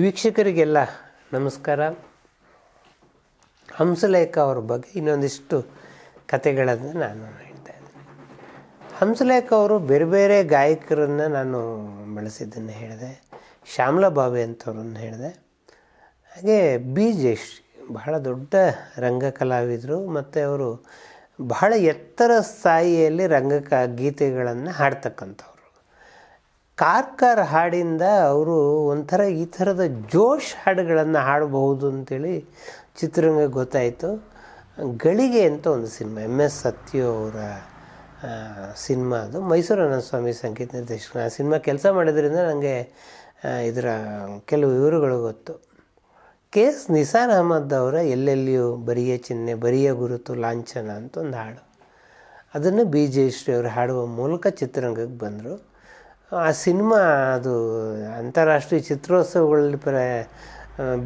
ವೀಕ್ಷಕರಿಗೆಲ್ಲ ನಮಸ್ಕಾರ. ಹಂಸಲೇಖ ಅವ್ರ ಬಗ್ಗೆ ಇನ್ನೊಂದಿಷ್ಟು ಕತೆಗಳನ್ನು ನಾನು ಹೇಳ್ತಾ ಇದ್ದೀನಿ. ಹಂಸಲೇಖ ಅವರು ಬೇರೆ ಬೇರೆ ಗಾಯಕರನ್ನು ನಾನು ಬೆಳೆಸಿದ್ದನ್ನು ಹೇಳಿದೆ. ಶ್ಯಾಮಲಾ ಬಾವೆ ಅಂಥವ್ರನ್ನ ಹೇಳಿದೆ. ಹಾಗೆ ಬಿ ಜಯಶ್ರೀ, ಬಹಳ ದೊಡ್ಡ ರಂಗ ಕಲಾವಿದರು ಮತ್ತು ಅವರು ಬಹಳ ಎತ್ತರ ಸ್ಥಾಯಿಯಲ್ಲಿ ರಂಗಕ ಗೀತೆಗಳನ್ನು ಹಾಡ್ತಕ್ಕಂಥವ್ರು. ಕಾರ್ಕಾರ್ ಹಾಡಿಂದ ಅವರು ಒಂಥರ ಈ ಥರದ ಜೋಶ್ ಹಾಡುಗಳನ್ನು ಹಾಡಬಹುದು ಅಂತೇಳಿ ಚಿತ್ರರಂಗ ಗೊತ್ತಾಯಿತು. ಗಳಿಗೆ ಅಂತ ಒಂದು ಸಿನಿಮಾ ಎಂ ಎಸ್ ಸತ್ಯು ಅವರ ಸಿನಿಮಾ ಅದು. ಮೈಸೂರು ಅನಂತಸ್ವಾಮಿ ಸಂಗೀತ ನಿರ್ದೇಶಕ ಆ ಸಿನಿಮಾ ಕೆಲಸ ಮಾಡಿದ್ರಿಂದ ನನಗೆ ಇದರ ಕೆಲವು ವಿವರಗಳು ಗೊತ್ತು. ಕೆ ಎಸ್ ನಿಸಾರ್ ಅಹಮದ್ ಅವರ ಎಲ್ಲೆಲ್ಲಿಯೂ ಬರಿಯ ಚಿಹ್ನೆ, ಬರಿಯ ಗುರುತು, ಲಾಂಛನ ಅಂತ ಒಂದು ಹಾಡು. ಅದನ್ನು ಬಿ ಜಯಶ್ರೀ ಅವರು ಹಾಡುವ ಮೂಲಕ ಚಿತ್ರರಂಗಕ್ಕೆ ಬಂದರು. ಆ ಸಿನಿಮಾ ಅದು ಅಂತಾರಾಷ್ಟ್ರೀಯ ಚಿತ್ರೋತ್ಸವಗಳಲ್ಲಿ ಪ್ರ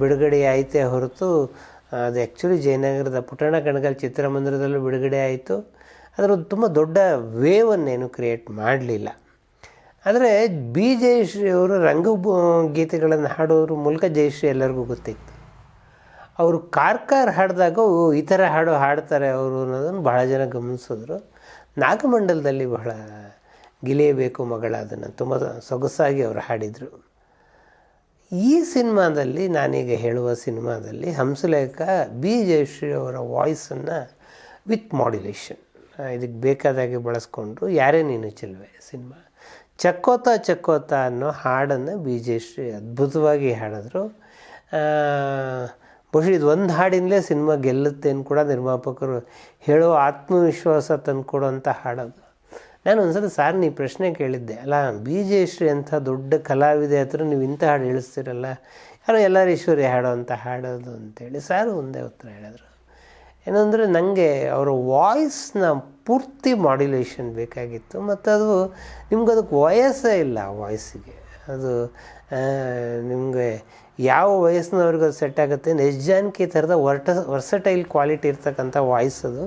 ಬಿಡುಗಡೆ ಆಯಿತೇ ಹೊರತು, ಅದು ಆ್ಯಕ್ಚುಲಿ ಜಯನಗರದ ಪುಟ್ಟಣ ಕಣಗಲ್ ಚಿತ್ರಮಂದಿರದಲ್ಲೂ ಬಿಡುಗಡೆ ಆಯಿತು. ಅದರ ತುಂಬ ದೊಡ್ಡ ವೇವನ್ನೇನು ಕ್ರಿಯೇಟ್ ಮಾಡಲಿಲ್ಲ. ಆದರೆ ಬಿ ಜಯಶ್ರೀ ಅವರು ರಂಗ ಗೀತೆಗಳನ್ನು ಹಾಡೋದ್ರ ಮೂಲಕ ಜಯಶ್ರೀ ಎಲ್ಲರಿಗೂ ಗೊತ್ತಿತ್ತು. ಅವರು ಕಾರ್ಕಾರ್ ಹಾಡಿದಾಗ ಈ ಥರ ಹಾಡು ಹಾಡ್ತಾರೆ ಅವರು ಅನ್ನೋದನ್ನು ಬಹಳ ಜನ ಗಮನಿಸಿದ್ರು. ನಾಗಮಂಡಲದಲ್ಲಿ ಬಹಳ ಗಿಲಿಯಬೇಕು ಮಗಳ ಅದನ್ನು. ತುಂಬ ಸೊಗಸಾಗಿ ಅವರು ಹಾಡಿದರು. ಈ ಸಿನಿಮಾದಲ್ಲಿ ನಾನೀಗ ಹೇಳುವ ಸಿನಿಮಾದಲ್ಲಿ ಹಂಸಲೇಖ, ಬಿ ಜಯಶ್ರೀ ಅವರ ವಾಯ್ಸನ್ನು ವಿತ್ ಮಾಡ್ಯುಲೇಷನ್. ಇದಕ್ಕೆ ಬೇಕಾದಾಗೆ ಬಳಸ್ಕೊಂಡ್ರು. ಯಾರೇ ನೀನು ಚೆಲುವೆ, ಸಿನಿಮಾ. ಚಕ್ಕೋತ ಚಕ್ಕೋತ ಅನ್ನೋ ಹಾಡನ್ನು ಬಿ ಜಯಶ್ರೀ ಅದ್ಭುತವಾಗಿ ಹಾಡಿದ್ರು. ಬಹುಶಃ ಇದು ಒಂದು ಹಾಡಿಂದಲೇ ಸಿನಿಮಾ ಗೆಲ್ಲುತ್ತೆ ಅಂತ ಕೂಡ ನಿರ್ಮಾಪಕರು ಹೇಳೋ ಆತ್ಮವಿಶ್ವಾಸ ತಂದುಕೊಡೋಂಥ ಹಾಡೋದು. ನಾನು ಒಂದ್ಸಲ ಸಾರ್ ನೀವು ಪ್ರಶ್ನೆ ಕೇಳಿದ್ದೆ, ಅಲ್ಲ ಬಿ ಜಯಶ್ರೀ ಅಂಥ ದೊಡ್ಡ ಕಲಾವಿದೆ ಹತ್ರ ನೀವು ಇಂಥ ಹಾಡು ಹೇಳಿಸ್ತೀರಲ್ಲ, ಯಾರೋ ಎಲ್ಲರೀಶ್ವರಿ ಹಾಡೋ ಅಂತ ಹಾಡೋದು ಅಂತೇಳಿ ಸಾರು ಒಂದೇ ಉತ್ತರ ಹೇಳಿದ್ರು. ಏನಂದರೆ ನನಗೆ ಅವರ ವಾಯ್ಸ್ನ ಪೂರ್ತಿ ಮಾಡ್ಯುಲೇಷನ್ ಬೇಕಾಗಿತ್ತು, ಮತ್ತು ಅದು ನಿಮ್ಗೆ ಅದಕ್ಕೆ ವಯಸ್ಸೇ ಇಲ್ಲ ವಾಯ್ಸಿಗೆ ಅದು ನಿಮಗೆ ಯಾವ ವಯಸ್ಸಿನವ್ರಿಗೆ ಅದು ಸೆಟ್ ಆಗುತ್ತೆ. ನೆಜ್ಜಾನ್ಕಿ ಥರದ ವರ್ಟ ವರ್ಸಟೈಲ್ ಕ್ವಾಲಿಟಿ ಇರ್ತಕ್ಕಂಥ ವಾಯ್ಸ್ ಅದು.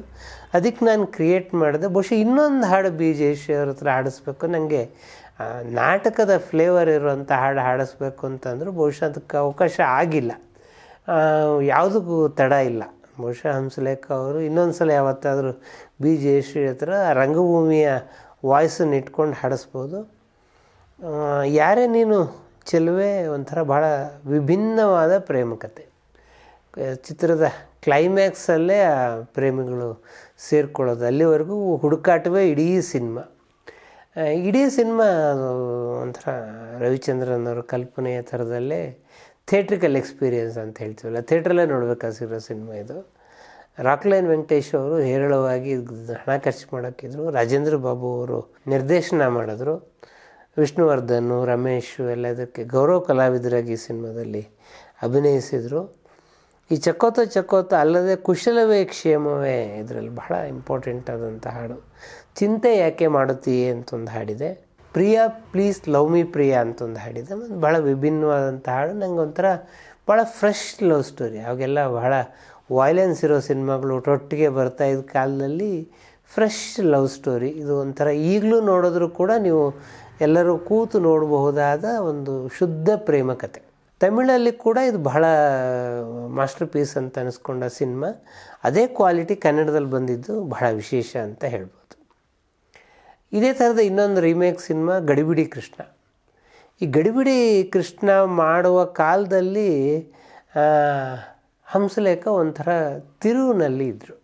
ಅದಕ್ಕೆ ನಾನು ಕ್ರಿಯೇಟ್ ಮಾಡಿದೆ. ಬಹುಶಃ ಇನ್ನೊಂದು ಹಾಡು ಬಿ ಜಯಶ್ರೀ ಅವ್ರ ಹತ್ರ ಹಾಡಿಸ್ಬೇಕು. ನನಗೆ ನಾಟಕದ ಫ್ಲೇವರ್ ಇರುವಂಥ ಹಾಡು ಹಾಡಿಸ್ಬೇಕು ಅಂತಂದ್ರೆ ಬಹುಶಃ ಅದಕ್ಕೆ ಅವಕಾಶ ಆಗಿಲ್ಲ. ಯಾವುದಕ್ಕೂ ತಡ ಇಲ್ಲ. ಬಹುಶಃ ಹಂಸಲೇಖ ಅವರು ಇನ್ನೊಂದು ಸಲ ಯಾವತ್ತಾದರೂ ಬಿ ಜಯಶ್ರೀ ಹತ್ರ ರಂಗಭೂಮಿಯ ವಾಯ್ಸನ್ನು ಇಟ್ಕೊಂಡು ಹಾಡಿಸ್ಬೋದು. ಯಾರೇ ನೀನು ಚೆಲುವೆ ಒಂಥರ ಭಾಳ ವಿಭಿನ್ನವಾದ ಪ್ರೇಮ ಕತೆ ಚಿತ್ರದ ಕ್ಲೈಮ್ಯಾಕ್ಸಲ್ಲೇ ಆ ಪ್ರೇಮಿಗಳು ಸೇರ್ಕೊಳ್ಳೋದು. ಅಲ್ಲಿವರೆಗೂ ಹುಡುಕಾಟವೇ ಇಡೀ ಸಿನಿಮಾ. ಇಡೀ ಸಿನಿಮಾ ಒಂಥರ ರವಿಚಂದ್ರನ್ ಅವರ ಕಲ್ಪನೆಯ ಥರದಲ್ಲೇ ಥಿಯೇಟ್ರಿಕಲ್ ಎಕ್ಸ್ಪೀರಿಯನ್ಸ್ ಅಂತ ಹೇಳ್ತೀವಲ್ಲ, ಥಿಯೇಟ್ರಲ್ಲೇ ನೋಡಬೇಕಾಗಿರೋ ಸಿನಿಮಾ ಇದು. ರಾಕ್ಲೈನ್ ವೆಂಕಟೇಶ್ ಅವರು ಹೇರಳವಾಗಿ ಹಣ ಖರ್ಚು ಮಾಡೋಕ್ಕಿದ್ರು, ರಾಜೇಂದ್ರ ಬಾಬು ಅವರು ನಿರ್ದೇಶನ ಮಾಡಿದ್ರು. ವಿಷ್ಣುವರ್ಧನ್, ರಮೇಶ್ ಎಲ್ಲ ಇದಕ್ಕೆ ಗೌರವ ಕಲಾವಿದರಾಗಿ ಈ ಸಿನಿಮಾದಲ್ಲಿ ಅಭಿನಯಿಸಿದರು. ಈ ಚಕ್ಕೋತ ಚಕ್ಕೋತ ಅಲ್ಲದೆ ಕುಶಲವೇ ಕ್ಷೇಮವೇ ಇದರಲ್ಲಿ ಬಹಳ ಇಂಪಾರ್ಟೆಂಟ್ ಆದಂಥ ಹಾಡು. ಚಿಂತೆ ಯಾಕೆ ಮಾಡುತ್ತೀಯೇ ಅಂತೊಂದು ಹಾಡಿದೆ. Priya please love me Priya ಅಂತೊಂದು ಹಾಡಿದೆ. ಮತ್ತು ಭಾಳ ವಿಭಿನ್ನವಾದಂಥ ಹಾಡು. ನಂಗೆ ಒಂಥರ ಭಾಳ ಫ್ರೆಶ್ ಲವ್ ಸ್ಟೋರಿ ಅವಾಗೆಲ್ಲ ಬಹಳ ವೈಲೆನ್ಸ್ ಇರೋ ಸಿನಿಮಾಗಳು ಒಟ್ಟೊಟ್ಟಿಗೆ ಬರ್ತಾ ಇದ್ದ ಕಾಲದಲ್ಲಿ ಫ್ರೆಶ್ ಲವ್ ಸ್ಟೋರಿ ಇದು ಒಂಥರ ಈಗಲೂ ನೋಡಿದ್ರೂ ಕೂಡ ನೀವು ಎಲ್ಲರೂ ಕೂತು ನೋಡಬಹುದಾದ ಒಂದು ಶುದ್ಧ ಪ್ರೇಮ ಕತೆ. ತಮಿಳಲ್ಲಿ ಕೂಡ ಇದು ಬಹಳ ಮಾಸ್ಟರ್ ಪೀಸ್ ಅಂತ ಅನಿಸ್ಕೊಂಡ ಸಿನಿಮಾ. ಅದೇ ಕ್ವಾಲಿಟಿ ಕನ್ನಡದಲ್ಲಿ ಬಂದಿದ್ದು ಬಹಳ ವಿಶೇಷ ಅಂತ ಹೇಳ್ಬೋದು. ಇದೇ ಥರದ ಇನ್ನೊಂದು ರೀಮೇಕ್ ಸಿನಿಮಾ, ಗಡಿಬಿಡಿ ಕೃಷ್ಣ. ಈ ಗಡಿಬಿಡಿ ಕೃಷ್ಣ ಮಾಡುವ ಕಾಲದಲ್ಲಿ ಹಂಸಲೇಖ ಒಂಥರ ತಿರುವಿನಲ್ಲಿ ಇದ್ದರು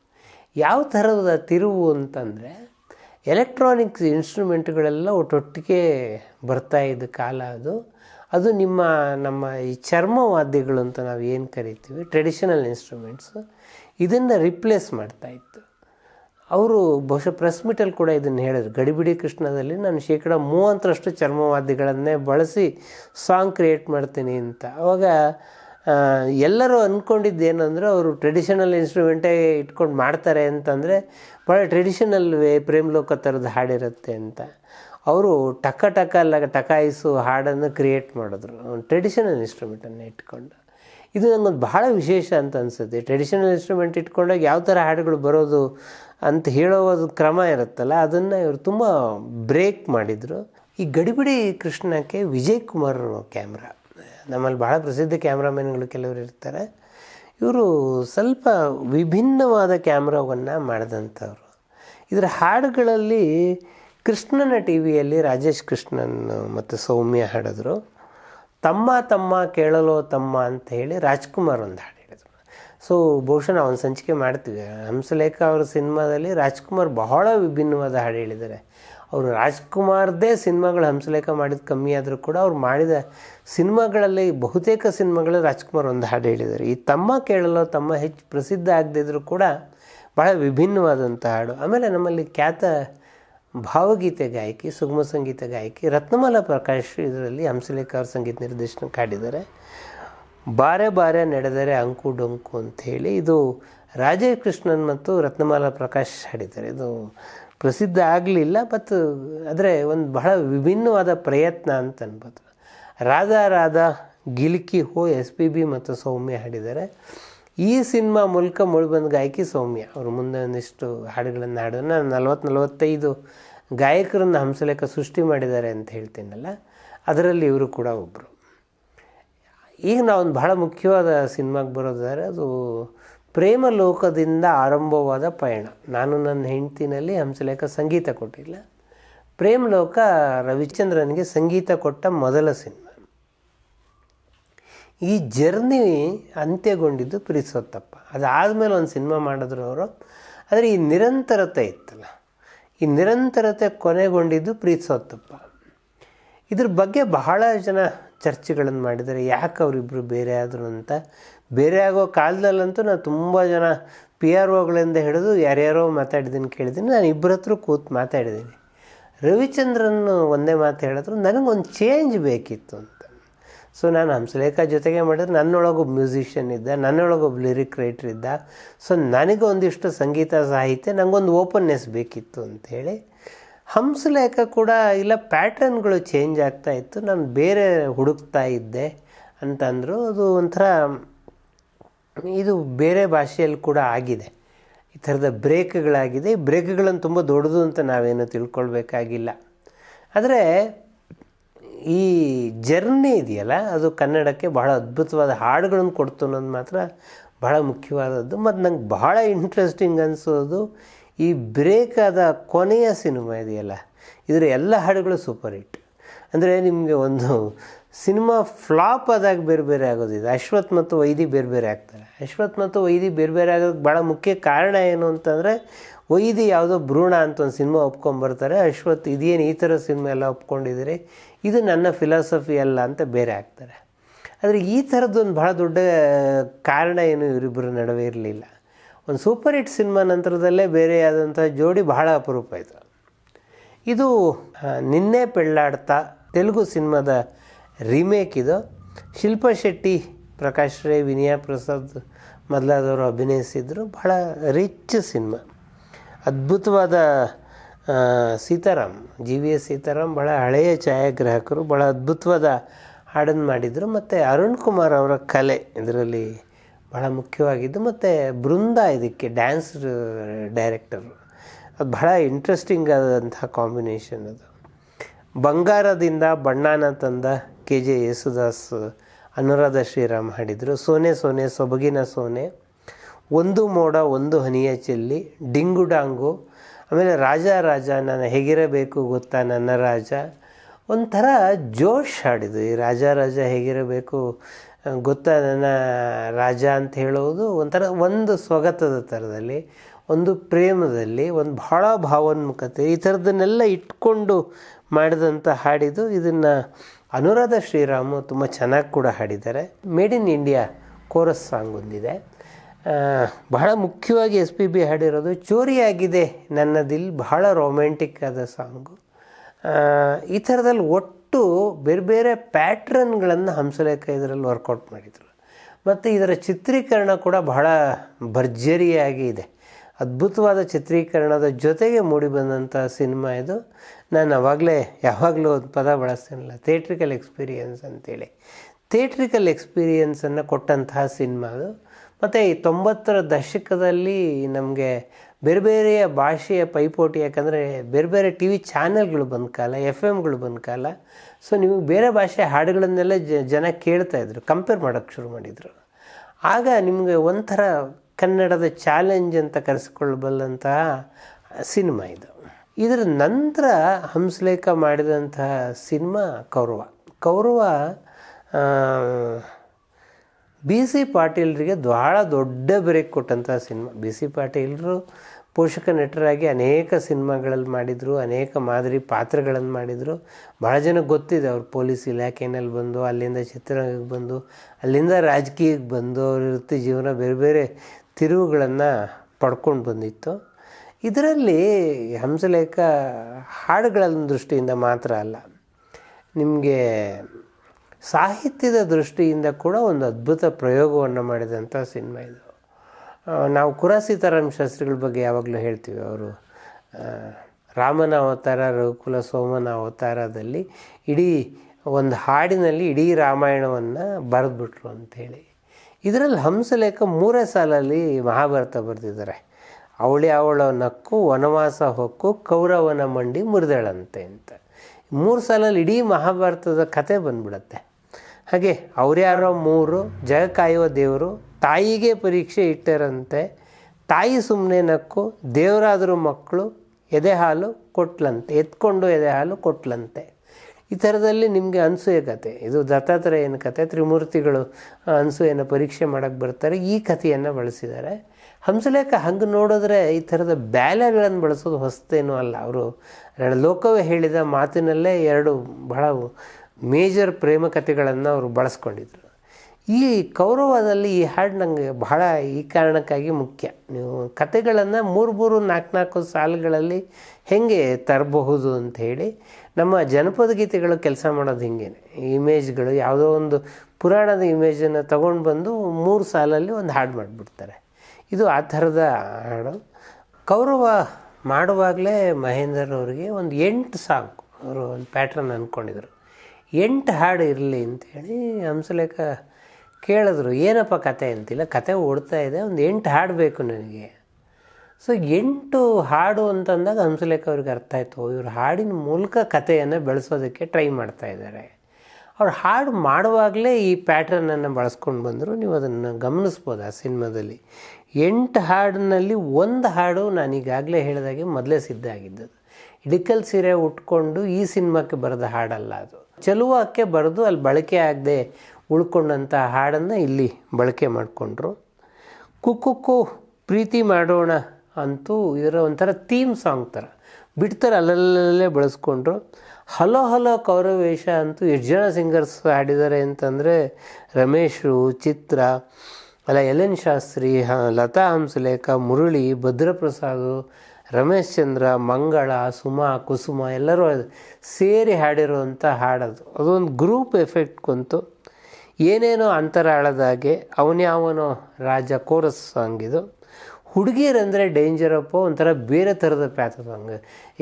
ಯಾವ ಥರದ ತಿರುವು ಅಂತಂದರೆ ಎಲೆಕ್ಟ್ರಾನಿಕ್ಸ್ ಇನ್ಸ್ಟ್ರೂಮೆಂಟ್ಗಳೆಲ್ಲ ಒಟ್ಟೊಟ್ಟಿಗೆ ಬರ್ತಾ ಇದ್ದ ಕಾಲ ಅದು. ಅದು ನಿಮ್ಮ, ನಮ್ಮ ಈ ಚರ್ಮವಾದ್ಯಗಳು ಅಂತ ನಾವು ಏನು ಕರಿತೀವಿ? ಟ್ರೆಡಿಷನಲ್ ಇನ್ಸ್ಟ್ರೂಮೆಂಟ್ಸು ಇದನ್ನು ರಿಪ್ಲೇಸ್ ಮಾಡ್ತಾ ಇತ್ತು. ಅವರು ಬಹುಶಃ ಪ್ರೆಸ್ ಮೀಟಲ್ಲಿ ಕೂಡ ಇದನ್ನು ಹೇಳಿದ್ರು. ಗಡಿಬಿಡಿ ಕೃಷ್ಣದಲ್ಲಿ ನಾನು ಶೇಕಡ ಮೂವತ್ತರಷ್ಟು ಚರ್ಮವಾದ್ಯಗಳನ್ನೇ ಬಳಸಿ ಸಾಂಗ್ ಕ್ರಿಯೇಟ್ ಮಾಡ್ತೀನಿ ಅಂತ. ಅವಾಗ ಎಲ್ಲರೂ ಅಂದ್ಕೊಂಡಿದ್ದು ಏನಂದರೆ ಅವರು ಟ್ರೆಡಿಷನಲ್ ಇನ್ಸ್ಟ್ರೂಮೆಂಟೇ ಇಟ್ಕೊಂಡು ಮಾಡ್ತಾರೆ ಅಂತಂದರೆ ಭಾಳ ಟ್ರೆಡಿಷನಲ್ ವೇ ಪ್ರೇಮ್ಲೋಕ ಥರದ್ದು ಹಾಡಿರುತ್ತೆ ಅಂತ. ಅವರು ಟಕ ಟಕ ಅಲ್ಲ, ಟಕಾಯಿಸು ಹಾಡನ್ನು ಕ್ರಿಯೇಟ್ ಮಾಡಿದ್ರು. ಟ್ರೆಡಿಷನಲ್ ಇನ್ಸ್ಟ್ರೂಮೆಂಟನ್ನು ಇಟ್ಕೊಂಡು. ಇದು ನನಗೊಂದು ಭಾಳ ವಿಶೇಷ ಅಂತ ಅನಿಸುತ್ತೆ. ಟ್ರೆಡಿಷನಲ್ ಇನ್ಸ್ಟ್ರೂಮೆಂಟ್ ಇಟ್ಕೊಂಡಾಗ ಯಾವ ಥರ ಹಾಡುಗಳು ಬರೋದು ಅಂತ ಹೇಳೋ ಕ್ರಮ ಇರುತ್ತಲ್ಲ, ಅದನ್ನು ಇವರು ತುಂಬ ಬ್ರೇಕ್ ಮಾಡಿದರು. ಈ ಗಡಿಬಿಡಿ ಕೃಷ್ಣಕ್ಕೆ ವಿಜಯ್ ಕುಮಾರ್ ಕ್ಯಾಮ್ರಾ. ನಮ್ಮಲ್ಲಿ ಭಾಳ ಪ್ರಸಿದ್ಧ ಕ್ಯಾಮ್ರಾಮನ್ಗಳು ಕೆಲವರು ಇರ್ತಾರೆ. ಇವರು ಸ್ವಲ್ಪ ವಿಭಿನ್ನವಾದ ಕ್ಯಾಮ್ರಾವನ್ನು ಮಾಡಿದಂಥವ್ರು. ಇದರ ಹಾಡುಗಳಲ್ಲಿ ಕೃಷ್ಣನ ಟಿ ವಿಯಲ್ಲಿ ರಾಜೇಶ್ ಕೃಷ್ಣನ್ ಮತ್ತು ಸೌಮ್ಯ ಹಾಡಿದ್ರು. ತಮ್ಮ ತಮ್ಮ ಕೇಳಲೋ ತಮ್ಮ ಅಂತ ಹೇಳಿ ರಾಜ್ಕುಮಾರ್ ಒಂದು ಹಾಡು ಹೇಳಿದರು. ಸೊ ಬಹುಶಃ ನಾವು ಒಂದು ಸಂಚಿಕೆ ಮಾಡ್ತೀವಿ. ಹಂಸಲೇಖ ಅವರ ಸಿನಿಮಾದಲ್ಲಿ ರಾಜ್ಕುಮಾರ್ ಬಹಳ ವಿಭಿನ್ನವಾದ ಹಾಡು ಹೇಳಿದ್ದಾರೆ. ಅವರು ರಾಜ್ಕುಮಾರ್ದೇ ಸಿನಿಮಾಗಳು ಹಂಸಲೇಖ ಮಾಡಿದ ಕಮ್ಮಿ ಆದರೂ ಕೂಡ ಅವ್ರು ಮಾಡಿದ ಸಿನಿಮಾಗಳಲ್ಲಿ ಬಹುತೇಕ ಸಿನಿಮಾಗಳು ರಾಜ್ಕುಮಾರ್ ಒಂದು ಹಾಡು ಹೇಳಿದ್ದಾರೆ. ಈ ತಮ್ಮ ಕೇಳಲು ತಮ್ಮ ಹೆಚ್ಚು ಪ್ರಸಿದ್ಧ ಆಗದಿದ್ದರೂ ಕೂಡ ಭಾಳ ವಿಭಿನ್ನವಾದಂಥ ಹಾಡು. ಆಮೇಲೆ ನಮ್ಮಲ್ಲಿ ಖ್ಯಾತ ಭಾವಗೀತೆ ಗಾಯಕಿ, ಸುಗಮ ಸಂಗೀತ ಗಾಯಕಿ ರತ್ನಮಾಲಾ ಪ್ರಕಾಶ್ ಇದರಲ್ಲಿ ಹಂಸಲೇಖ ಅವ್ರ ಸಂಗೀತ ನಿರ್ದೇಶನ ಕಾಡಿದ್ದಾರೆ. ಬಾರೆ ಬಾರೆ ನಡೆದರೆ ಅಂಕು ಡೊಂಕು ಅಂಥೇಳಿ ಇದು ರಾಜೇಶ್ ಕೃಷ್ಣನ್ ಮತ್ತು ರತ್ನಮಾಲಾ ಪ್ರಕಾಶ್ ಹಾಡಿದ್ದಾರೆ. ಇದು ಪ್ರಸಿದ್ಧ ಆಗಲಿಲ್ಲ ಬಟ್ ಆದರೆ ಒಂದು ಬಹಳ ವಿಭಿನ್ನವಾದ ಪ್ರಯತ್ನ ಅಂತ ಅನ್ಬೋದು. ರಾಧಾ ರಾಧಾ, ಗಿಲ್ಕಿ ಹೋ ಎಸ್ ಪಿ ಬಿ ಮತ್ತು ಸೌಮ್ಯ ಹಾಡಿದ್ದಾರೆ. ಈ ಸಿನಿಮಾ ಮೂಲಕ ಬಂದ ಗಾಯಕಿ ಸೌಮ್ಯ. ಅವರು ಮುಂದೆ ಒಂದಿಷ್ಟು ಹಾಡುಗಳನ್ನು ಹಾಡೋಣ ನಲ್ವತ್ತು ನಲವತ್ತೈದು ಗಾಯಕರನ್ನು ಹಂಸಲೇಖ ಸೃಷ್ಟಿ ಮಾಡಿದ್ದಾರೆ ಅಂತ ಹೇಳ್ತೀನಲ್ಲ, ಅದರಲ್ಲಿ ಇವರು ಕೂಡ ಒಬ್ಬರು ಈಗ ನಾವೊಂದು ಬಹಳ ಮುಖ್ಯವಾದ ಸಿನಿಮಾಗೆ ಬರೋದಾದ್ರೆ ಅದು ಪ್ರೇಮ ಲೋಕದಿಂದ ಆರಂಭವಾದ ಪಯಣ. ನಾನು ನನ್ನ ಹೆಂಡತಿನಲ್ಲಿ ಹಂಸಲೇಖ ಸಂಗೀತ ಕೊಟ್ಟಿಲ್ಲ. ಪ್ರೇಮ ಲೋಕ ರವಿಚಂದ್ರನಿಗೆ ಸಂಗೀತ ಕೊಟ್ಟ ಮೊದಲ ಸಿನಿಮಾ. ಈ ಜರ್ನಿ ಅಂತ್ಯಗೊಂಡಿದ್ದು ಪ್ರೀತಿಸೋತ್ತಪ್ಪ ಅದಾದಮೇಲೆ ಒಂದು ಸಿನಿಮಾ ಮಾಡಿದ್ರು ಅವರು. ಆದರೆ ಈ ನಿರಂತರತೆ ಇತ್ತಲ್ಲ. ಈ ನಿರಂತರತೆ ಕೊನೆಗೊಂಡಿದ್ದು ಪ್ರೀತಿಸೋತ್ತಪ್ಪ ಇದ್ರ ಬಗ್ಗೆ ಬಹಳ ಜನ ಚರ್ಚೆಗಳನ್ನು ಮಾಡಿದ್ದಾರೆ. ಯಾಕೆ ಅವರಿಬ್ಬರು ಬೇರೆ ಆದರು ಅಂತ. ಬೇರೆ ಆಗೋ ಕಾಲದಲ್ಲಂತೂ ನಾನು ತುಂಬ ಜನ ಪಿ ಆರ್ ಒಗಳಿಂದ ಹಿಡಿದು ಯಾರ್ಯಾರೋ ಮಾತಾಡಿದ್ದೀನಿ ಕೇಳಿದ್ದೀನಿ. ನಾನು ಇಬ್ಬರ ಹತ್ರ ಕೂತು ಮಾತಾಡಿದ್ದೀನಿ. ರವಿಚಂದ್ರನ್ ಒಂದೇ ಮಾತು ಹೇಳಿದ್ರು, ನನಗೊಂದು ಚೇಂಜ್ ಬೇಕಿತ್ತು ಅಂತ. ಸೊ ನಾನು ಹಂಸಲೇಖ ಜೊತೆಗೆ ಮಾಡಿದ್ರೆ ನನ್ನೊಳಗೊಬ್ಬ ಮ್ಯೂಸಿಷಿಯನ್ ಇದ್ದ ನನ್ನೊಳಗೊಬ್ಬ ಲಿರಿಕ್ ರೈಟ್ರ್ ಇದ್ದ. ಸೊ ನನಗೆ ಒಂದಿಷ್ಟು ಸಂಗೀತ ಸಾಹಿತ್ಯ ನನಗೊಂದು ಓಪನ್ನೆಸ್ ಬೇಕಿತ್ತು ಅಂಥೇಳಿ ಹಂಸಲೇಖ ಕೂಡ ಇಲ್ಲ ಪ್ಯಾಟರ್ನ್ಗಳು ಚೇಂಜ್ ಆಗ್ತಾ ಇತ್ತು. ನಾನು ಬೇರೆ ಹುಡುಕ್ತಾ ಇದ್ದೆ ಅಂತಂದರು. ಅದು ಒಂಥರ ಇದು ಬೇರೆ ಭಾಷೆಯಲ್ಲಿ ಕೂಡ ಆಗಿದೆ. ಈ ಥರದ ಬ್ರೇಕ್ಗಳಾಗಿದೆ. ಈ ಬ್ರೇಕ್ಗಳನ್ನು ತುಂಬ ದೊಡ್ಡದು ಅಂತ ನಾವೇನು ತಿಳ್ಕೊಳ್ಬೇಕಾಗಿಲ್ಲ. ಆದರೆ, ಈ ಜರ್ನಿ ಇದೆಯಲ್ಲ, ಅದು ಕನ್ನಡಕ್ಕೆ ಬಹಳ ಅದ್ಭುತವಾದ ಹಾಡುಗಳನ್ನು ಕೊಡ್ತು ಅನ್ನೋದು ಮಾತ್ರ ಬಹಳ ಮುಖ್ಯವಾದದ್ದು. ಮತ್ತು ನಂಗೆ ಬಹಳ ಇಂಟ್ರೆಸ್ಟಿಂಗ್ ಅನಿಸೋದು, ಈ ಬ್ರೇಕಾದ ಕೊನೆಯ ಸಿನಿಮಾ ಇದೆಯಲ್ಲ ಇದರ ಎಲ್ಲ ಹಾಡುಗಳು ಸೂಪರ್ ಹಿಟ್ ಅಂದರೆ ನಿಮಗೆ ಒಂದು ಸಿನಿಮಾ ಫ್ಲಾಪ್ ಆದಾಗ ಬೇರೆ ಬೇರೆ ಆಗೋದಿದೆ ಅಶ್ವಥ್ ಮತ್ತು ವೈದಿ ಬೇರೆ ಬೇರೆ ಆಗ್ತಾರೆ. ಅಶ್ವಥ್ ಮತ್ತು ವೈದಿ ಬೇರೆ ಬೇರೆ ಆಗೋದಕ್ಕೆ ಭಾಳ ಮುಖ್ಯ ಕಾರಣ ಏನು ಅಂತಂದರೆ, ವೈದಿ ಯಾವುದೋ ಭ್ರೂಣ ಅಂತ ಒಂದು ಸಿನಿಮಾ ಒಪ್ಕೊಂಬರ್ತಾರೆ ಅಶ್ವಥ್ ಇದೇನು ಈ ಥರ ಸಿನಿಮಾ ಎಲ್ಲ ಒಪ್ಕೊಂಡಿದ್ದೀರಿ? ಇದು ನನ್ನ ಫಿಲಾಸಫಿ ಅಲ್ಲ ಅಂತ ಬೇರೆ ಆಗ್ತಾರೆ. ಆದರೆ ಈ ಥರದ್ದೊಂದು ಭಾಳ ದೊಡ್ಡ ಕಾರಣ ಏನು ಇವರಿಬ್ಬರ ನಡುವೆ ಇರಲಿಲ್ಲ. ಒಂದು ಸೂಪರ್ ಹಿಟ್ ಸಿನಿಮಾ ನಂತರದಲ್ಲೇ ಬೇರೆ ಜೋಡಿ ಬಹಳ ಅಪರೂಪ ಇದು ಇದು ನಿನ್ನೆ ಪೆಳ್ಳಾಡ್ತಾ ತೆಲುಗು ಸಿನಿಮಾದ ರೀಮೇಕ್ ಇದು. ಶಿಲ್ಪಾ ಶೆಟ್ಟಿ, ಪ್ರಕಾಶ್ ರೈ, ವಿನಯ ಪ್ರಸಾದ್ ಮೊದಲಾದವರು ಅಭಿನಯಿಸಿದ್ರು. ಬಹಳ ರಿಚ್ ಸಿನಿಮಾ. ಅದ್ಭುತವಾದ Sitaram, G V S Sitaram ಭಾಳ ಹಳೆಯ ಛಾಯಾಗ್ರಾಹಕರು ಭಾಳ ಅದ್ಭುತವಾದ ಹಾಡನ್ನು ಮಾಡಿದರು. ಮತ್ತು ಅರುಣ್ ಕುಮಾರ್ ಅವರ ಕಲೆ ಇದರಲ್ಲಿ ಬಹಳ ಮುಖ್ಯವಾಗಿದ್ದು, ಮತ್ತು ಬೃಂದ ಇದಕ್ಕೆ ಡ್ಯಾನ್ಸ್ ಡೈರೆಕ್ಟರು ಅದು ಬಹಳ ಇಂಟ್ರೆಸ್ಟಿಂಗ್ ಆದಂತಹ ಕಾಂಬಿನೇಷನ್ ಅದು. ಬಂಗಾರದಿಂದ ಬಣ್ಣನ ತಂದ ಕೆ ಜೆ ಯೇಸುದಾಸ್ ಅನುರಾಧ ಶ್ರೀರಾಮ್ ಹಾಡಿದರು, ಸೋನೆ ಸೋನೆ ಸೊಬಗಿನ ಸೋನೆ, ಒಂದು ಮೋಡ ಒಂದು ಹನಿಯ ಚೆಲ್ಲಿ, ಡಿಂಗು ಡಾಂಗು, ಆಮೇಲೆ ರಾಜ ರಾಜ ನಾನು ಹೇಗಿರಬೇಕು ಗೊತ್ತಾ ನನ್ನ ರಾಜ, ಒಂಥರ ಜೋಶ್ ಹಾಡಿದ್ದು ಈ ರಾಜ ರಾಜ ಹೇಗಿರಬೇಕು ಗೊತ್ತಾ ನನ್ನ ರಾಜ ಅಂತ ಹೇಳೋದು ಒಂಥರ ಒಂದು ಸ್ವಗತದ ಥರದಲ್ಲಿ, ಒಂದು ಪ್ರೇಮದಲ್ಲಿ, ಒಂದು ಭಾಳ ಭಾವೋನ್ಮುಖತೆ, ಈ ಥರದನ್ನೆಲ್ಲ ಇಟ್ಕೊಂಡು ಮಾಡಿದಂಥ ಹಾಡಿದು ಇದನ್ನು ಅನುರಾಧ ಶ್ರೀರಾಮು ತುಂಬ ಚೆನ್ನಾಗಿ ಕೂಡ ಹಾಡಿದ್ದಾರೆ. Made in India chorus song ಒಂದಿದೆ. ಬಹಳ ಮುಖ್ಯವಾಗಿ ಎಸ್ ಪಿ ಬಿ ಹಾಡಿರೋದು ಚೋರಿಯಾಗಿದೆ ನನ್ನ ದಿಲ್ ಬಹಳ ರೊಮ್ಯಾಂಟಿಕ್ ಆದ ಸಾಂಗು ಈ ಥರದಲ್ಲಿ ಒಟ್ಟು ಬೇರೆ ಬೇರೆ ಪ್ಯಾಟ್ರನ್ಗಳನ್ನು ಹಂಸಲೇಖ ಇದರಲ್ಲಿ ವರ್ಕೌಟ್ ಮಾಡಿದರು. ಮತ್ತು ಇದರ ಚಿತ್ರೀಕರಣ ಕೂಡ ಬಹಳ ಭರ್ಜರಿಯಾಗಿ ಇದೆ. ಅದ್ಭುತವಾದ ಚಿತ್ರೀಕರಣದ ಜೊತೆಗೆ ಮೂಡಿಬಂದಂಥ ಸಿನಿಮಾ ಇದು. ನಾನು ಅವಾಗಲೇ ಯಾವಾಗಲೂ ಒಂದು ಪದ ಬಳಸ್ತೀನಲ್ಲ ಥಿಯೇಟ್ರಿಕಲ್ ಎಕ್ಸ್ಪೀರಿಯನ್ಸ್ ಅಂತೇಳಿ. ಥಿಯೇಟ್ರಿಕಲ್ ಎಕ್ಸ್ಪೀರಿಯನ್ಸನ್ನು ಕೊಟ್ಟಂತಹ ಸಿನಿಮಾ ಅದು. ಮತ್ತು ಈ ತೊಂಬತ್ತರ ದಶಕದಲ್ಲಿ ನಮಗೆ ಬೇರೆ ಬೇರೆಯ ಭಾಷೆಯ ಪೈಪೋಟಿ, ಯಾಕಂದರೆ ಬೇರೆ ಬೇರೆ ಟಿ ವಿ ಚಾನೆಲ್ಗಳು ಬಂದ ಕಾಲ ಎಫ್ ಎಮ್ಗಳು ಬಂದ ಕಾಲ, ಸೊ ನೀವು ಬೇರೆ ಭಾಷೆ ಹಾಡುಗಳನ್ನೆಲ್ಲ ಜನ ಕೇಳ್ತಾಯಿದ್ರು ಕಂಪೇರ್ ಮಾಡೋಕ್ಕೆ ಶುರು ಮಾಡಿದರು. ಆಗ ನಿಮಗೆ ಒಂಥರ ಕನ್ನಡದ ಚಾಲೆಂಜ್ ಅಂತ ಕರೆಸಿಕೊಳ್ಳಬಲ್ಲಂತಹ ಸಿನಿಮಾ ಇದು. ಇದರ ನಂತರ ಹಂಸಲೇಖ ಮಾಡಿದಂತಹ cinema Kaurava. Kaurava B C ಪಾಟೀಲ್ರಿಗೆ ಬಹಳ ದೊಡ್ಡ ಬ್ರೇಕ್ ಕೊಟ್ಟಂತಹ ಸಿನಿಮಾ. ಬಿ ಸಿ ಪಾಟೀಲರು ಪೋಷಕ ನಟರಾಗಿ ಅನೇಕ ಸಿನಿಮಾಗಳಲ್ಲಿ ಮಾಡಿದರು, ಅನೇಕ ಮಾದರಿ ಪಾತ್ರಗಳನ್ನು ಮಾಡಿದರು. ಭಾಳ ಜನ ಗೊತ್ತಿದೆ ಅವರು ಪೊಲೀಸ್ ಇಲಾಖೆಯಲ್ಲಿ ಬಂದು, ಅಲ್ಲಿಂದ ಚಿತ್ರರಂಗಕ್ಕೆ ಬಂದು, ಅಲ್ಲಿಂದ ರಾಜಕೀಯಕ್ಕೆ ಬಂದು, ಅವ್ರ ವೃತ್ತಿ ಜೀವನ ಬೇರೆ ಬೇರೆ ತಿರುವುಗಳನ್ನು ಪಡ್ಕೊಂಡು ಬಂದಿತ್ತು. ಇದರಲ್ಲಿ ಹಂಸಲೇಖ ಹಾಡುಗಳ ದೃಷ್ಟಿಯಿಂದ ಮಾತ್ರ ಅಲ್ಲ, ನಿಮಗೆ ಸಾಹಿತ್ಯದ ದೃಷ್ಟಿಯಿಂದ ಕೂಡ ಒಂದು ಅದ್ಭುತ ಪ್ರಯೋಗವನ್ನು ಮಾಡಿದಂಥ ಸಿನಿಮಾ ಇದು. ನಾವು ಕುರ ಸೀತಾರಾಮ ಶಾಸ್ತ್ರಿಗಳ ಬಗ್ಗೆ ಯಾವಾಗಲೂ ಹೇಳ್ತೀವಿ ಅವರು. ರಾಮನ ಅವತಾರ, ರಘುಕುಲ ಸೋಮನ ಅವತಾರದಲ್ಲಿ ಇಡೀ ಒಂದು ಹಾಡಿನಲ್ಲಿ ಇಡೀ ರಾಮಾಯಣವನ್ನು ಬರೆದ್ಬಿಟ್ರು ಅಂಥೇಳಿ. ಇದರಲ್ಲಿ ಹಂಸಲೇಖ ಮೂರೇ ಸಾಲಲ್ಲಿ ಮಹಾಭಾರತ ಬರೆದಿದ್ದಾರೆ. ಅವಳಿ ಅವಳ ನಕ್ಕು, ವನವಾಸ ಹೊಕ್ಕು, ಕೌರವನ ಮಂಡಿ ಮುರಿದಳಂತೆ ಅಂತ. ಮೂರು ಸಾಲಲ್ಲಿ ಇಡೀ ಮಹಾಭಾರತದ ಕತೆ ಬಂದ್ಬಿಡತ್ತೆ. ಹಾಗೆ ಅವ್ರ್ಯಾರೋ ಮೂರು ಜಗ ಕಾಯುವ ದೇವರು, ತಾಯಿಗೆ ಪರೀಕ್ಷೆ ಇಟ್ಟರಂತೆ. ತಾಯಿ ಸುಮ್ಮನೆ ನಕ್ಕು, ದೇವರಾದರೂ ಮಕ್ಕಳು ಎದೆ ಹಾಲು ಕೊಟ್ಲಂತೆ, ಎತ್ಕೊಂಡು ಎದೆ ಹಾಲು ಕೊಟ್ಲಂತೆ. ಈ ಥರದಲ್ಲಿ ನಿಮಗೆ ಅನಸೂಯ ಕತೆ. ಇದು ದತ್ತಾತ್ರೇಯನ ಕತೆ, ತ್ರಿಮೂರ್ತಿಗಳು ಅನಸೂಯನ ಪರೀಕ್ಷೆ ಮಾಡೋಕ್ಕೆ ಬರ್ತಾರೆ, ಈ ಕಥೆಯನ್ನು ಬಳಸಿದ್ದಾರೆ. ಹಂಸಲೇಖ ಹಂಗೆ ನೋಡಿದ್ರೆ ಈ ಥರದ ಬ್ಯಾಲೆಗಳನ್ನು ಬಳಸೋದು ಹೊಸತೇನೂ ಅಲ್ಲ. ಅವರು ಲೋಕವೇ ಹೇಳಿದ ಮಾತಿನಲ್ಲೇ ಎರಡು ಬಹಳ ಮೇಜರ್ ಪ್ರೇಮ ಕಥೆಗಳನ್ನು ಅವರು ಬಳಸ್ಕೊಂಡಿದ್ರು. ಈ ಕೌರವದಲ್ಲಿ ಈ ಹಾಡು ನನಗೆ ಬಹಳ ಈ ಕಾರಣಕ್ಕಾಗಿ ಮುಖ್ಯ. ನೀವು ಕತೆಗಳನ್ನು ಮೂರು ಮೂರು ನಾಲ್ಕು ನಾಲ್ಕು ಸಾಲುಗಳಲ್ಲಿ ಹೇಗೆ ತರಬಹುದು ಅಂತ ಹೇಳಿ ನಮ್ಮ ಜನಪದ ಗೀತೆಗಳು ಕೆಲಸ ಮಾಡೋದು ಹಿಂಗೇನೆ. ಇಮೇಜ್ಗಳು ಯಾವುದೋ ಒಂದು ಪುರಾಣದ ಇಮೇಜನ್ನು ತಗೊಂಡು ಬಂದು ಮೂರು ಸಾಲಲ್ಲಿ ಒಂದು ಹಾಡು ಮಾಡಿಬಿಡ್ತಾರೆ. ಇದು ಆ ಥರದ ಹಾಡು. ಕೌರವ ಮಾಡುವಾಗಲೇ ಮಹೇಂದರ್ ಅವರಿಗೆ ಒಂದು ಎಂಟು ಸಾಂಗ್ ಅವರು ಒಂದು ಪ್ಯಾಟ್ರನ್ ಅಂದ್ಕೊಂಡಿದ್ರು ಎಂಟು ಹಾಡು ಇರಲಿ ಅಂತೇಳಿ ಹಂಸಲೇಖ ಕೇಳಿದ್ರು, ಏನಪ್ಪ ಕತೆ ಅಂತಿಲ್ಲ, ಕತೆ ಓಡ್ತಾ ಇದೆ, ಒಂದು ಎಂಟು ಹಾಡು ಬೇಕು ನನಗೆ. ಸೊ ಎಂಟು ಹಾಡು ಅಂತಂದಾಗ ಹಂಸಲೇಖ ಅವ್ರಿಗೆ ಅರ್ಥ ಆಯಿತು. ಇವರು ಹಾಡಿನ ಮೂಲಕ ಕಥೆಯನ್ನು ಬೆಳೆಸೋದಕ್ಕೆ ಟ್ರೈ ಮಾಡ್ತಾ ಇದ್ದಾರೆ. ಅವ್ರು ಹಾಡು ಮಾಡುವಾಗಲೇ ಈ ಪ್ಯಾಟ್ರನನ್ನು ಬಳಸ್ಕೊಂಡು ಬಂದರು. ನೀವು ಅದನ್ನು ಗಮನಿಸ್ಬೋದು ಆ ಸಿನಿಮಾದಲ್ಲಿ? ಎಂಟು ಹಾಡಿನಲ್ಲಿ ಒಂದು ಹಾಡು ನಾನು ಈಗಾಗಲೇ ಹೇಳಿದಾಗೆ ಮೊದಲೇ ಸಿದ್ಧ ಆಗಿದ್ದದು ಇಡಿಕಲ್ ಸೀರೆ ಉಟ್ಕೊಂಡು ಈ ಸಿನಿಮಾಕ್ಕೆ ಬರೆದ ಹಾಡಲ್ಲ ಅದು. ಚೆಲುವಕ್ಕೆ ಬರೆದು ಅಲ್ಲಿ ಬಳಕೆ ಆಗದೆ ಉಳ್ಕೊಂಡಂಥ ಹಾಡನ್ನು ಇಲ್ಲಿ ಬಳಕೆ ಮಾಡಿಕೊಂಡ್ರು. ಕುಕ್ಕು, ಪ್ರೀತಿ ಮಾಡೋಣ ಅಂತೂ ಇದರ ಒಂಥರ ಥೀಮ್ ಸಾಂಗ್ ಥರ. ಬಿಡ್ತಾರೆ ಅಲ್ಲಲ್ಲೇ ಬಳಸ್ಕೊಂಡ್ರು. ಹಲೋ ಹಲೋ ಕೌರವೇಶ ಅಂತೂ ಎಷ್ಟು ಜನ ಸಿಂಗರ್ಸ್ ಹಾಡಿದ್ದಾರೆ ಅಂತಂದರೆ ರಮೇಶು, ಚಿತ್ರ, ಅಲ್ಲ ಎಲೆನ್ ಶಾಸ್ತ್ರಿ, ಹ, ಲತಾ ಹಂಸಲೇಖ, ಮುರುಳಿ, ಭದ್ರಪ್ರಸಾದ್, ರಮೇಶ್ ಚಂದ್ರ, ಮಂಗಳ, ಸುಮಾ, ಕುಸುಮ ಎಲ್ಲರೂ ಸೇರಿ ಹಾಡಿರುವಂಥ ಹಾಡದು. ಅದೊಂದು ಗ್ರೂಪ್ ಎಫೆಕ್ಟ್ ಕುಂತು. ಏನೇನೋ ಅಂತರ ಆಳದಾಗೆ ಅವನ್ಯಾವನೋ ರಾಜ ಕೋರಸ್ ಸಾಂಗ್ ಹುಡುಗಿಯರಂದರೆ ಡೇಂಜರಪ್ಪ ಒಂಥರ ಬೇರೆ ಥರದ ಪ್ಯಾಥ ಸಾಂಗ್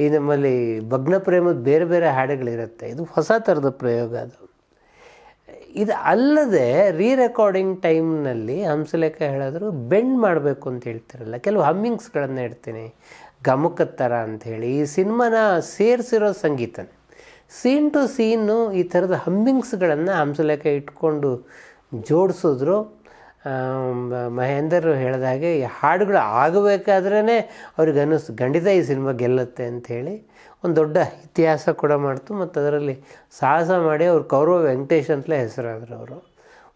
ಈ ನಮ್ಮಲ್ಲಿ ಭಗ್ನ ಪ್ರೇಮದ ಬೇರೆ ಬೇರೆ ಹಾಡುಗಳಿರುತ್ತೆ. ಇದು ಹೊಸ ಥರದ ಪ್ರಯೋಗ ಅದು. ಇದು ಅಲ್ಲದೆ ರೀ ರೆಕಾರ್ಡಿಂಗ್ ಟೈಮ್ನಲ್ಲಿ ಹಂಸಲೇಖ ಹೇಳಿದ್ರು, ಬೆಂಡ್ ಮಾಡಬೇಕು ಅಂತ ಹೇಳ್ತಿರಲ್ಲ. ಕೆಲವು ಹಮ್ಮಿಂಗ್ಸ್ಗಳನ್ನು ಇಡ್ತೀನಿ ಗಮಕದ ಥರ ಅಂಥೇಳಿ ಈ ಸಿನಿಮಾನ ಸೇರಿಸಿರೋ ಸಂಗೀತನೇ. ಸೀನ್ ಟು ಸೀನು ಈ ಥರದ ಹಮ್ಮಿಂಗ್ಸ್ಗಳನ್ನು ಹಂಸಲೇಖ ಇಟ್ಕೊಂಡು ಜೋಡಿಸಿದ್ರು. ಮಹೇಂದರ್ ಹೇಳಿದ ಹಾಗೆ, ಈ ಹಾಡುಗಳು ಆಗಬೇಕಾದ್ರೇ ಅವ್ರಿಗೆ ಅನ್ನಿಸ್ತು ಖಂಡಿತ ಈ ಸಿನಿಮಾ ಗೆಲ್ಲುತ್ತೆ ಅಂಥೇಳಿ ಒಂದು ದೊಡ್ಡ ಇತಿಹಾಸ ಕೂಡ ಮಾಡ್ತು. ಮತ್ತು ಅದರಲ್ಲಿ ಸಾಹಸ ಮಾಡಿ ಅವ್ರು ಕೌರವ ವೆಂಕಟೇಶ್ ಅಂತಲೇ ಹೆಸರಾದರು ಅವರು.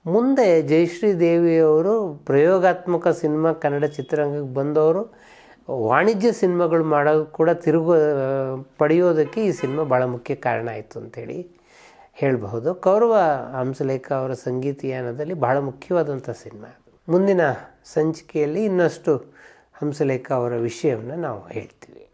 ಮುಂದೆ ಜಯಶ್ರೀ ದೇವಿಯವರು ಪ್ರಯೋಗಾತ್ಮಕ ಸಿನಿಮಾ ಕನ್ನಡ ಚಿತ್ರರಂಗಕ್ಕೆ ಬಂದವರು. ವಾಣಿಜ್ಯ ಸಿನಿಮಾಗಳು ಮಾಡೋದು ಕೂಡ ತಿರುಗು ಪಡೆಯೋದಕ್ಕೆ ಈ ಸಿನಿಮಾ ಭಾಳ ಮುಖ್ಯ ಕಾರಣ ಆಯಿತು ಅಂಥೇಳಿ ಹೇಳಬಹುದು. ಕೌರವ ಹಂಸಲೇಖ ಅವರ ಸಂಗೀತಯಾನದಲ್ಲಿ ಬಹಳ ಮುಖ್ಯವಾದಂಥ ಸಿನಿಮಾ ಮುಂದಿನ ಸಂಚಿಕೆಯಲ್ಲಿ ಇನ್ನಷ್ಟು ಹಂಸಲೇಖ ಅವರ ವಿಷಯವನ್ನು ನಾವು ಹೇಳ್ತೀವಿ.